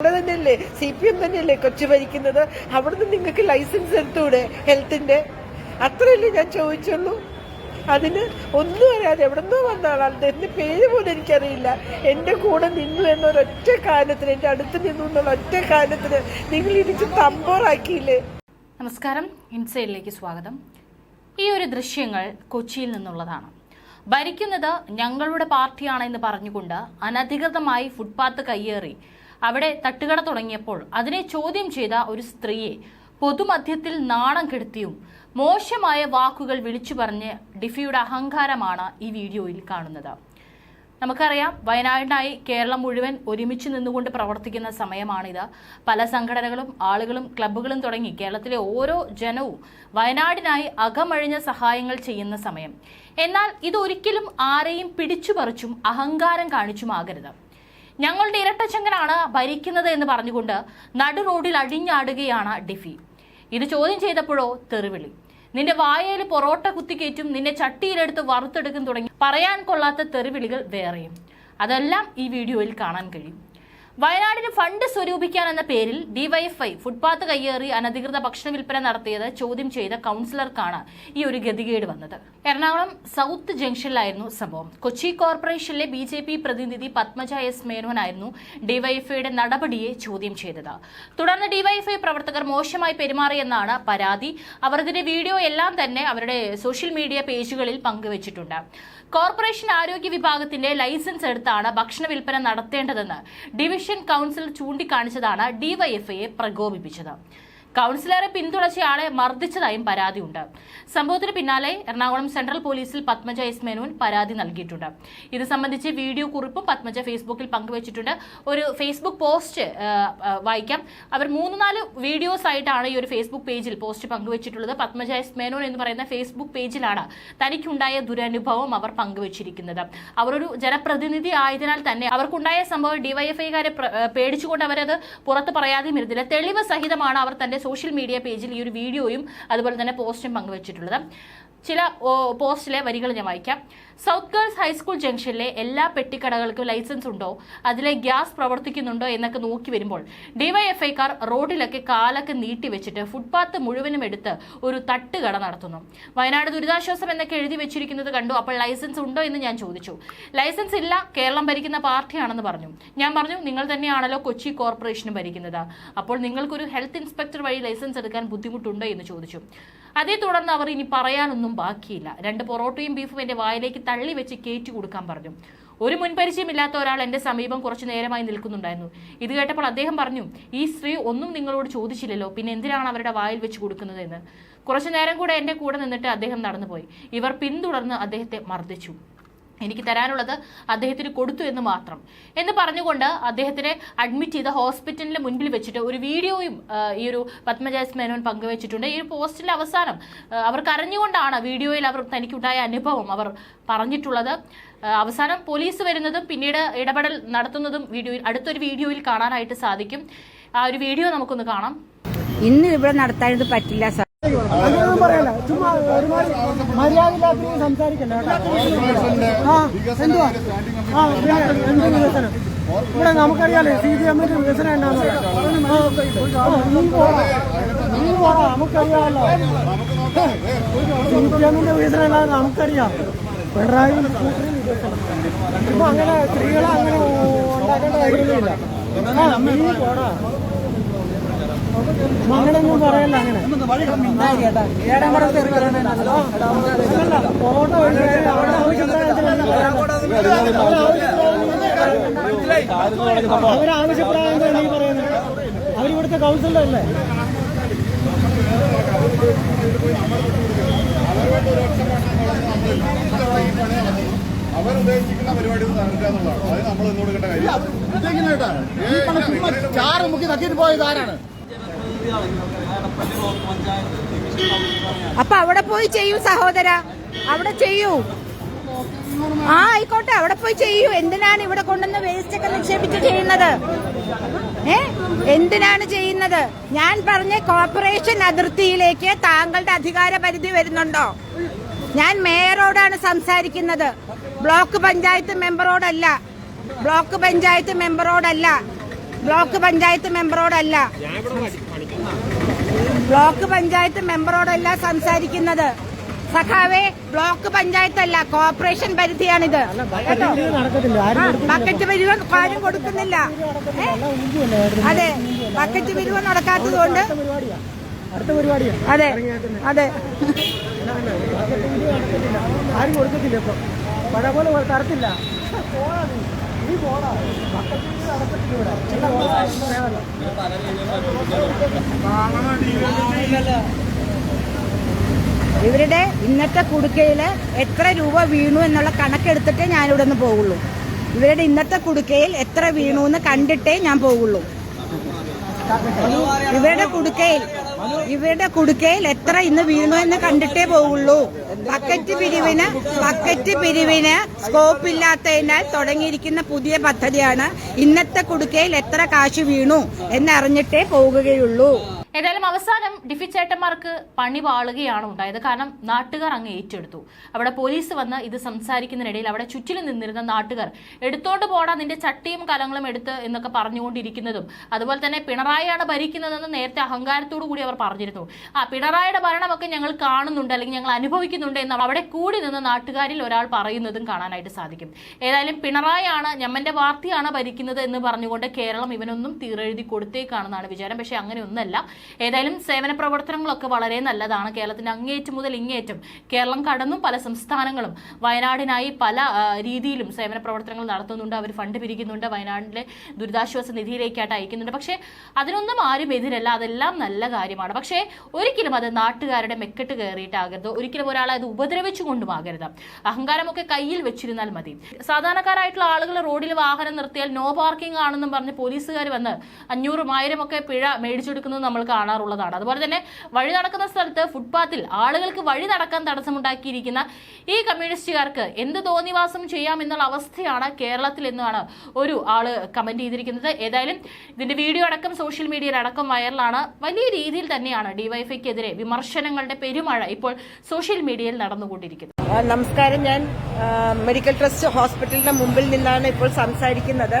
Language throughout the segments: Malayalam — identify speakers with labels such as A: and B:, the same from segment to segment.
A: അവിടെ തന്നെയല്ലേ? സി പി എം തന്നെയല്ലേ കൊച്ചു ഭരിക്കുന്നത്? അവിടുന്ന് നിങ്ങൾക്ക് ലൈസൻസ് എടുത്തൂടെ ഹെൽത്തിന്റെ അത്രയല്ലേ ഞാൻ ചോദിച്ചുള്ളൂ. അതിന് ഒന്നും അറിയാതെ എവിടെന്നോ വന്ന ആളാണ്. എന്റെ പേര് പോലും എനിക്കറിയില്ല. എന്റെ കൂടെ നിന്നു എന്നൊരൊറ്റ കാരണത്തിന് എന്റെ അടുത്ത് നിന്നു എന്നുള്ള ഒറ്റ കാരണത്തിന് നിങ്ങൾ ഇടിച്ച് തമ്പോറാക്കിയില്ലേ
B: നമസ്കാരം. ഇൻസൈഡിലേക്ക് സ്വാഗതം. ഈ ഒരു ദൃശ്യങ്ങൾ കൊച്ചിയിൽ നിന്നുള്ളതാണ്. ഭരിക്കുന്നത് ഞങ്ങളുടെ പാർട്ടിയാണെന്ന് പറഞ്ഞുകൊണ്ട് അനധികൃതമായി ഫുട്പാത്ത് കയ്യേറി അവിടെ തട്ടുകട തുടങ്ങിയപ്പോൾ അതിനെ ചോദ്യം ചെയ്ത ഒരു സ്ത്രീയെ പൊതുമധ്യത്തിൽ നാണം കെടുത്തിയും മോശമായ വാക്കുകൾ വിളിച്ചു പറഞ്ഞ് ഡിഫിയുടെ അഹങ്കാരമാണ് ഈ വീഡിയോയിൽ കാണുന്നത്. നമുക്കറിയാം വയനാടിനായി കേരളം മുഴുവൻ ഒരുമിച്ച് നിന്നുകൊണ്ട് പ്രവർത്തിക്കുന്ന സമയമാണിത്. പല സംഘടനകളും ആളുകളും ക്ലബ്ബുകളും തുടങ്ങി കേരളത്തിലെ ഓരോ ജനവും വയനാടിനായി അകമഴിഞ്ഞ സഹായങ്ങൾ ചെയ്യുന്ന സമയം. എന്നാൽ ഇതൊരിക്കലും ആരെയും പിടിച്ചുപറിച്ചും അഹങ്കാരം കാണിച്ചുമാകരുത്. ഞങ്ങളുടെ ഇരട്ടച്ചങ്കനാണ് ഭരിക്കുന്നത് എന്ന് പറഞ്ഞുകൊണ്ട് നടു റോഡിൽ അടിഞ്ഞാടുകയാണ് ഡിഫി. ഇത് ചോദ്യം ചെയ്തപ്പോഴോ തെറിവിളി. നിന്റെ വായയിൽ പൊറോട്ട കുത്തിക്കയറ്റും നിന്നെ ചട്ടിയിലെടുത്ത് വറുത്തെടുക്കും തുടങ്ങി പറയാൻ കൊള്ളാത്ത തെറിവിളികൾ വേറെയും. അതെല്ലാം ഈ വീഡിയോയിൽ കാണാൻ കഴിയും. വയനാടിന് ഫണ്ട് സ്വരൂപിക്കാൻ എന്ന പേരിൽ ഡിവൈഎഫ്ഐ ഫുട്പാത്ത് കയ്യേറി അനധികൃത ഭക്ഷണ വിൽപ്പന നടത്തിയത് ചോദ്യം ചെയ്ത കൗൺസിലർക്കാണ് ഈ ഒരു ഗതികേട് വന്നത്. എറണാകുളം സൗത്ത് ജംഗ്ഷനിലായിരുന്നു സംഭവം. കൊച്ചി കോർപ്പറേഷനിലെ ബി ജെ പി പ്രതിനിധി പത്മജ എസ് മേനോനായിരുന്നു ഡിവൈഎഫ്ഐയുടെ നടപടിയെ ചോദ്യം ചെയ്തത്. തുടർന്ന് ഡിവൈഎഫ്ഐ പ്രവർത്തകർ മോശമായി പെരുമാറിയെന്നാണ് പരാതി. അവർ ഇതിന്റെ വീഡിയോ എല്ലാം തന്നെ അവരുടെ സോഷ്യൽ മീഡിയ പേജുകളിൽ പങ്കുവച്ചിട്ടുണ്ട്. കോർപ്പറേഷൻ ആരോഗ്യ വിഭാഗത്തിന്റെ ലൈസൻസ് എടുത്താണ് ഭക്ഷണ വിൽപ്പന നടത്തേണ്ടതെന്ന് ഡിവിഷൻ കൗൺസിൽ ചൂണ്ടിക്കാണിച്ചതാണ് ഡിവൈഎഫ്ഐയെ പ്രകോപിപ്പിച്ചത്. കൗൺസിലറെ പിന്തുണച്ചയാളെ മർദ്ദിച്ചതായും പരാതിയുണ്ട്. സംഭവത്തിന് പിന്നാലെ എറണാകുളം സെൻട്രൽ പോലീസിൽ പത്മജ എസ് മേനോൻ പരാതി നൽകിയിട്ടുണ്ട്. ഇത് സംബന്ധിച്ച് വീഡിയോ കുറിപ്പും പത്മജ ഫേസ്ബുക്കിൽ പങ്കുവച്ചിട്ടുണ്ട്. ഒരു ഫേസ്ബുക്ക് പോസ്റ്റ് വായിക്കാം. അവർ മൂന്ന് നാല് വീഡിയോസ് ആയിട്ടാണ് ഈ ഒരു ഫേസ്ബുക്ക് പേജിൽ പോസ്റ്റ് പങ്കുവച്ചിട്ടുള്ളത്. പത്മജ എസ് മേനോൻ എന്ന് പറയുന്ന ഫേസ്ബുക്ക് പേജിലാണ് തനിക്കുണ്ടായ ദുരനുഭവം അവർ പങ്കുവച്ചിരിക്കുന്നത്. അവരൊരു ജനപ്രതിനിധി ആയതിനാൽ തന്നെ അവർക്കുണ്ടായ സംഭവം ഡിവൈഎഫ്ഐക്കാരെ പേടിച്ചുകൊണ്ട് അവരത് പുറത്ത് പറയാതെയും ഇരുന്നില്ല. തെളിവ് സഹിതമാണ് അവർ തന്റെ സോഷ്യൽ മീഡിയ പേജിൽ ഈ ഒരു വീഡിയോയും അതുപോലെ തന്നെ പോസ്റ്റും പങ്കുവച്ചിട്ടുള്ളത്. ചില പോസ്റ്റിലെ വരികൾ ഞാൻ വായിക്കാം. സൗത്ത് ഗേൾസ് ഹൈസ്കൂൾ ജംഗ്ഷനിലെ എല്ലാ പെട്ടിക്കടകൾക്കും ലൈസൻസ് ഉണ്ടോ? അതിലെ ഗ്യാസ് പ്രവർത്തിക്കുന്നുണ്ടോ എന്നൊക്കെ നോക്കി വരുമ്പോൾ ഡിവൈഎഫ്ഐക്കാർ റോഡിലൊക്കെ കാലൊക്കെ നീട്ടി വെച്ചിട്ട് ഫുട്പാത്ത് മുഴുവനും എടുത്ത് ഒരു തട്ടുകട നടത്തുന്നു. വയനാട് ദുരിതാശ്വാസം എന്നൊക്കെ എഴുതി വെച്ചിരിക്കുന്നത് കണ്ടു. അപ്പോൾ ലൈസൻസ് ഉണ്ടോ എന്ന് ഞാൻ ചോദിച്ചു. ലൈസൻസ് ഇല്ല കേരളം ഭരിക്കുന്ന പാർട്ടിയാണെന്ന് പറഞ്ഞു. ഞാൻ പറഞ്ഞു നിങ്ങൾ തന്നെയാണല്ലോ കൊച്ചി കോർപ്പറേഷനും ഭരിക്കുന്നത്. അപ്പോൾ നിങ്ങൾക്കൊരു ഹെൽത്ത് ഇൻസ്പെക്ടർ വഴി ലൈസൻസ് എടുക്കാൻ ബുദ്ധിമുട്ടുണ്ടോ എന്ന് ചോദിച്ചു. അതേ തുടർന്ന് അവർ ഇനി പറയാനൊന്നും ബാക്കിയില്ല. രണ്ട് പൊറോട്ടയും ബീഫും എന്റെ വായിലേക്ക് തള്ളി വെച്ച് കയറ്റി കൊടുക്കാൻ പറഞ്ഞു. ഒരു മുൻപരിചയമില്ലാത്ത ഒരാൾ എന്റെ സമീപം കുറച്ചു നേരമായി നിൽക്കുന്നുണ്ടായിരുന്നു. ഇത് കേട്ടപ്പോൾ അദ്ദേഹം പറഞ്ഞു ഈ സ്ത്രീ ഒന്നും നിങ്ങളോട് ചോദിച്ചില്ലല്ലോ പിന്നെ എന്തിനാണ് അവരുടെ വായിൽ വെച്ച് കൊടുക്കുന്നതെന്ന് കുറച്ചു നേരം കൂടെ എന്റെ കൂടെ നിന്നിട്ട് അദ്ദേഹം നടന്നുപോയി. ഇവർ പിന്തുടർന്ന് അദ്ദേഹത്തെ മർദ്ദിച്ചു. എനിക്ക് തരാനുള്ളത് അദ്ദേഹത്തിന് കൊടുത്തു എന്ന് മാത്രം. എന്ന് പറഞ്ഞുകൊണ്ട് അദ്ദേഹത്തിനെ അഡ്മിറ്റ് ചെയ്ത ഹോസ്പിറ്റലിന് മുൻപിൽ വെച്ചിട്ട് ഒരു വീഡിയോയും ഈ ഒരു പത്മജാസ് മേനോൻ പങ്കുവച്ചിട്ടുണ്ട്. ഈ ഒരു പോസ്റ്റിന്റെ അവസാനം അവർ കരഞ്ഞുകൊണ്ടാണ് വീഡിയോയിൽ അവർ തനിക്കുണ്ടായ അനുഭവം അവർ പറഞ്ഞിട്ടുള്ളത്. അവസാനം പോലീസ് വരുന്നതും പിന്നീട് ഇടപെടൽ നടത്തുന്നതും വീഡിയോയിൽ അടുത്തൊരു വീഡിയോയിൽ കാണാനായിട്ട് സാധിക്കും. ആ ഒരു വീഡിയോ നമുക്കൊന്ന് കാണാം.
C: ഇന്ന് ഇവിടെ നടത്താനത് പറ്റില്ല
D: അങ്ങനെയൊന്നും പറയല്ല ചുമ്മാ ഒരുമാതിരി മര്യാദയില്ലാത്ത രീതിയിൽ സംസാരിക്കല്ല കേട്ടോ. ആ എന്തുവാ? ആ എന്ത് വികസനം? ഇവിടെ നമുക്കറിയാലേ സി പി എമ്മിന്റെ വികസനം ആ, നീ പോടാ നീ പോടാ നമുക്കറിയാമല്ലോ സി പി എമ്മിന്റെ വികസനം എന്നാന്ന് നമുക്കറിയാം. പിണറായി ഇപ്പൊ അങ്ങനെ സ്ത്രീകളെ അങ്ങനെ ഉണ്ടാക്കേണ്ട കാര്യമൊന്നുമില്ല. പോടാ. അങ്ങനെയൊന്നും പറയല്ല അങ്ങനെ. അവരാവശ്യപ്പെടാൻ നീ പറയുന്നത്? അവരിവിടുത്തെ കൗൺസിലറല്ലേ
E: അവരുദ്ദേശിക്കുന്ന പരിപാടി നടക്കുക എന്നുള്ളതാണ് അത് നമ്മൾ ഇന്നോട് കേട്ട കാര്യം.
D: ചാറ് മുക്കി നക്കിട്ട് പോയത് ആരാണ്?
C: അപ്പൊ അവിടെ പോയി ചെയ്യൂ സഹോദര. അവിടെ ചെയ്യൂ. ആ ആയിക്കോട്ടെ അവിടെ പോയി ചെയ്യൂ. എന്തിനാണ് ഇവിടെ കൊണ്ടുവന്ന് വേസ്റ്റ് ഒക്കെ നിക്ഷേപിച്ച് ചെയ്യുന്നത്? ഏ? എന്തിനാണ് ചെയ്യുന്നത്? ഞാൻ പറഞ്ഞ കോർപ്പറേഷൻ അതിർത്തിയിലേക്ക് താങ്കളുടെ അധികാര പരിധി വരുന്നുണ്ടോ? ഞാൻ മേയറോടാണ് സംസാരിക്കുന്നത്. ബ്ലോക്ക് പഞ്ചായത്ത് മെമ്പറോടല്ല ബ്ലോക്ക് പഞ്ചായത്ത് മെമ്പറോടല്ല ബ്ലോക്ക് പഞ്ചായത്ത് മെമ്പറോടല്ല. ബ്ലോക്ക് പഞ്ചായത്ത് മെമ്പറോടല്ല സംസാരിക്കുന്നത്. സഖാവേ ബ്ലോക്ക് പഞ്ചായത്ത് അല്ല കോർപ്പറേഷൻ പരിധിയാണിത്. ബക്കറ്റ് പിരിവ് ആരും കൊടുക്കുന്നില്ല. അതെ ബക്കറ്റ് പിരിവ് നടക്കാത്തത് കൊണ്ട്. അതെ അതെ.
D: ആരും കൊടുക്കത്തില്ല ഇപ്പൊ. പഴയ പോലെ തരത്തില്ല.
C: ഇവരുടെ ഇന്നത്തെ കുടുക്കയിൽ എത്ര രൂപ വീണു എന്നുള്ള കണക്കെടുത്തിട്ടേ ഞാനിവിടെ നിന്ന് പോകുള്ളൂ ഇവരുടെ ഇന്നത്തെ കുടുക്കയിൽ എത്ര വീണു എന്ന് കണ്ടിട്ടേ ഞാൻ പോകുള്ളൂ ഇവരുടെ കുടുക്കയിൽ ഇവരുടെ കുടുക്കയിൽ എത്ര ഇന്ന് വീണു എന്ന് കണ്ടിട്ടേ പോവുള്ളൂ. ബക്കറ്റ് പിരിവിന് ബക്കറ്റ് പിരിവിന് സ്കോപ്പ് ഇല്ലാത്തതിനാൽ തുടങ്ങിയിരിക്കുന്ന പുതിയ പദ്ധതിയാണ് ഇന്നത്തെ കുടുക്കയിൽ എത്ര കാശ് വീണു എന്നറിഞ്ഞിട്ടേ പോകുകയുള്ളൂ
B: ഏതായാലും അവസാനം ഡിഫി ചേട്ടന്മാർക്ക് പണി പാളുകയാണ് ഉണ്ടായത്. കാരണം നാട്ടുകാർ അങ്ങ് ഏറ്റെടുത്തു. അവിടെ പോലീസ് വന്ന് ഇത് സംസാരിക്കുന്നതിനിടയിൽ അവിടെ ചുറ്റിലും നിന്നിരുന്ന നാട്ടുകാർ എടുത്തോണ്ട് പോടാ നിന്റെ ചട്ടിയും കലങ്ങളും എടുത്ത് എന്നൊക്കെ പറഞ്ഞുകൊണ്ടിരിക്കുന്നതും. അതുപോലെ തന്നെ പിണറായിയാണ് ഭരിക്കുന്നതെന്ന് നേരത്തെ അഹങ്കാരത്തോടു കൂടി അവർ പറഞ്ഞിരുന്നു. ആ പിണറായിയുടെ ഭരണമൊക്കെ ഞങ്ങൾ കാണുന്നുണ്ട് അല്ലെങ്കിൽ ഞങ്ങൾ അനുഭവിക്കുന്നുണ്ട് എന്ന് അവിടെ കൂടി നിന്ന് നാട്ടുകാരിൽ ഒരാൾ പറയുന്നതും കാണാനായിട്ട് സാധിക്കും. ഏതായാലും പിണറായിയാണ് ഞമ്മന്റെ പാർട്ടിയാണ് ഭരിക്കുന്നത് എന്ന് പറഞ്ഞുകൊണ്ട് കേരളം ഇവനൊന്നും തീരെഴുതി കൊടുത്തേക്കാണെന്നാണ് വിചാരം. പക്ഷേ അങ്ങനെയൊന്നല്ല. ഏതായാലും സേവന പ്രവർത്തനങ്ങളൊക്കെ വളരെ നല്ലതാണ്. കേരളത്തിന്റെ അങ്ങേറ്റം മുതൽ ഇങ്ങേറ്റം കേരളം കടന്നും പല സംസ്ഥാനങ്ങളും വയനാടിനായി പല രീതിയിലും സേവന പ്രവർത്തനങ്ങൾ നടത്തുന്നുണ്ട്. അവർ ഫണ്ട് പിരിക്കുന്നുണ്ട്. വയനാട്ടിലെ ദുരിതാശ്വാസ നിധിയിലേക്കായിട്ട് അയക്കുന്നുണ്ട്. പക്ഷേ അതിനൊന്നും ആരും എതിരല്ല. അതെല്ലാം നല്ല കാര്യമാണ്. പക്ഷേ ഒരിക്കലും അത് നാട്ടുകാരുടെ മെക്കെട്ട് കയറിയിട്ടാകരുത്. ഒരിക്കലും ഒരാളെ അത് ഉപദ്രവിച്ചു കൊണ്ടുമാകരുത് അഹങ്കാരമൊക്കെ കയ്യിൽ വെച്ചിരുന്നാൽ മതി. സാധാരണക്കാരായിട്ടുള്ള ആളുകൾ റോഡിൽ വാഹനം നിർത്തിയാൽ നോ പാർക്കിംഗ് ആണെന്നും പറഞ്ഞ് പോലീസുകാർ വന്ന് അഞ്ഞൂറും ആയിരം ഒക്കെ പിഴ മേടിച്ചെടുക്കുന്നത് നമ്മൾ കാണാറുള്ളതാണ്. അതുപോലെ തന്നെ വഴി നടക്കുന്ന സ്ഥലത്ത് ഫുട്പാത്തിൽ ആളുകൾക്ക് വഴി നടക്കാൻ തടസ്സമുണ്ടാക്കിയിരിക്കുന്ന ഈ കമ്മ്യൂണിസ്റ്റുകാർക്ക് എന്ത് തോന്നിവാസം ചെയ്യാം എന്നുള്ള അവസ്ഥയാണ് കേരളത്തിൽ എന്നാണ് ഒരു ആൾ കമന്റ് ചെയ്തിരിക്കുന്നത്. ഏതായാലും ഇതിന്റെ വീഡിയോ അടക്കം സോഷ്യൽ മീഡിയയിൽ അടക്കം വൈറലാണ്. വലിയ രീതിയിൽ തന്നെയാണ് ഡിവൈഫൈക്കെതിരെ വിമർശനങ്ങളുടെ പെരുമഴ ഇപ്പോൾ സോഷ്യൽ മീഡിയയിൽ നടന്നുകൊണ്ടിരിക്കുന്നത്.
A: നമസ്കാരം. ഞാൻ മെഡിക്കൽ ട്രസ്റ്റ് ഹോസ്പിറ്റലിന്റെ മുമ്പിൽ നിന്നാണ് ഇപ്പോൾ സംസാരിക്കുന്നത്.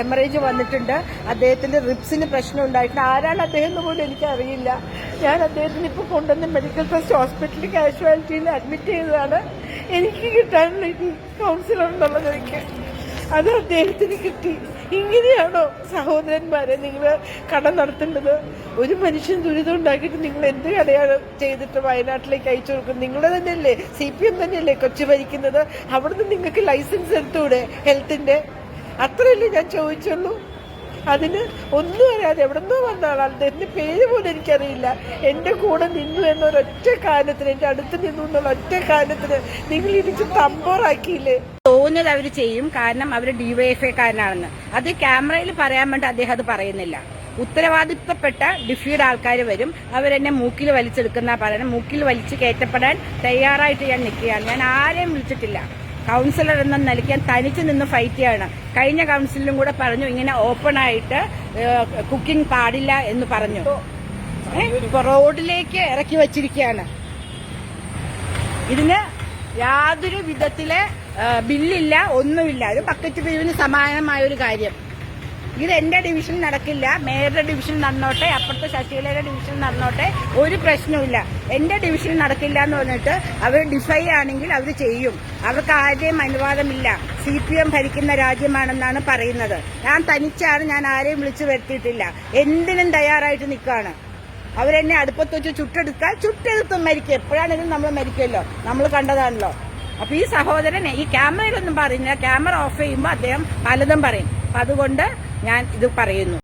A: ഹെമറേജ് വന്നിട്ടുണ്ട്. അദ്ദേഹത്തിന്റെ റിപ്സിന് പ്രശ്നം ഉണ്ടായിട്ടുണ്ട്. ആരാണ് അദ്ദേഹം എന്ന് പോലും എനിക്കറിയില്ല. ഞാൻ അദ്ദേഹത്തിന് ഇപ്പോൾ കൊണ്ടുവന്ന് മെഡിക്കൽ ട്രസ്റ്റ് ഹോസ്പിറ്റലിൽ കാഷ്വാലിറ്റിയിൽ അഡ്മിറ്റ് ചെയ്തതാണ്. എനിക്ക് കിട്ടാനുള്ള കൗൺസിലർ എന്നുള്ളത് എനിക്ക് അത് അദ്ദേഹത്തിന് കിട്ടി. ഇങ്ങനെയാണോ സഹോദരന്മാരെ നിങ്ങൾ കട നടത്തേണ്ടത്? ഒരു മനുഷ്യൻ ദുരിതം ഉണ്ടാക്കിയിട്ട് നിങ്ങൾ എന്ത് കടയാണ് ചെയ്തിട്ട് വയനാട്ടിലേക്ക് അയച്ചു കൊടുക്കുന്നത്? നിങ്ങളെ തന്നെയല്ലേ സി പി എം തന്നെയല്ലേ കൊച്ചു ഭരിക്കുന്നത്? അവിടുന്ന് നിങ്ങൾക്ക് ലൈസൻസ് എടുത്തൂടെ ഹെൽത്തിന്റെ അത്രയല്ലേ ഞാൻ ചോദിച്ചുള്ളൂ. അതിന് ഒന്നും അറിയാതെ എവിടെന്നോ വന്ന ആളാണ്. എന്റെ പേര് പോലും എനിക്കറിയില്ല. എന്റെ കൂടെ നിന്നു എന്നൊരൊറ്റ കാരണത്തിന് എന്റെ അടുത്ത് നിന്നു എന്നുള്ള ഒറ്റ കാരണത്തിന് നിങ്ങൾ ഇടിച്ച് തമ്പോറാക്കിയില്ലേ
C: തോന്നുന്നത് അവർ ചെയ്യും. കാരണം അവർ ഡിവൈഎഫ്ഐക്കാരനാണെന്ന് അത് ക്യാമറയിൽ പറയാൻ വേണ്ടി അദ്ദേഹം അത് പറയുന്നില്ല. ഉത്തരവാദിത്തപ്പെട്ട ഡിഫിയുടെ ആൾക്കാർ വരും. അവരെന്നെ മൂക്കിൽ വലിച്ചെടുക്കുന്ന പറയണം. മൂക്കിൽ വലിച്ച് കയറ്റപ്പെടാൻ തയ്യാറായിട്ട് ഞാൻ നിൽക്കുകയാണ്. ഞാൻ ആരെയും വിളിച്ചിട്ടില്ല. കൗൺസിലർ എന്ന നിലയ്ക്ക് ഞാൻ തനിച്ച് നിന്ന് ഫൈറ്റ് ചെയ്യാണ്. കഴിഞ്ഞ കൗൺസിലും കൂടെ പറഞ്ഞു ഇങ്ങനെ ഓപ്പൺ ആയിട്ട് കുക്കിംഗ് പാടില്ല എന്ന് പറഞ്ഞു. റോഡിലേക്ക് ഇറക്കി വച്ചിരിക്കുകയാണ്. ഇതിന് യാതൊരു വിധത്തിലെ ബില്ലില്ല ഒന്നുമില്ല. ഒരു ബക്കറ്റ് പിരിവിന് സമാനമായ ഒരു കാര്യം. ഇത് എന്റെ ഡിവിഷൻ നടക്കില്ല. മേയറുടെ ഡിവിഷൻ നടന്നോട്ടെ അപ്പുറത്തെ ശശികലയുടെ ഡിവിഷൻ നടന്നോട്ടെ ഒരു പ്രശ്നവുമില്ല എന്റെ ഡിവിഷൻ നടക്കില്ല എന്ന് പറഞ്ഞിട്ട് അവർ ഡിഫൈ ആണെങ്കിൽ അവർ ചെയ്യും. അവർക്ക് ആരുടെയും അനുവാദമില്ല. സി പി എം ഭരിക്കുന്ന രാജ്യമാണെന്നാണ് പറയുന്നത്. ഞാൻ തനിച്ചാണ് ഞാൻ ആരെയും വിളിച്ചു വരുത്തിയിട്ടില്ല. എന്തിനും തയ്യാറായിട്ട് നിൽക്കുകയാണ്. അവരെന്നെ അടുപ്പത്ത് വെച്ച് ചുട്ടെടുത്താൽ ചുട്ടെടുത്തും മരിക്കും. എപ്പോഴാണെങ്കിലും നമ്മൾ മരിക്കുമല്ലോ. നമ്മൾ കണ്ടതാണല്ലോ. അപ്പൊ ഈ സഹോദരനെ ഈ ക്യാമറയിലൊന്നും പറയുന്നില്ല. ക്യാമറ ഓഫ് ചെയ്യുമ്പോൾ അദ്ദേഹം പലതും പറയും. അപ്പൊ അതുകൊണ്ട് ഞാൻ ഇത് പറയുന്നു.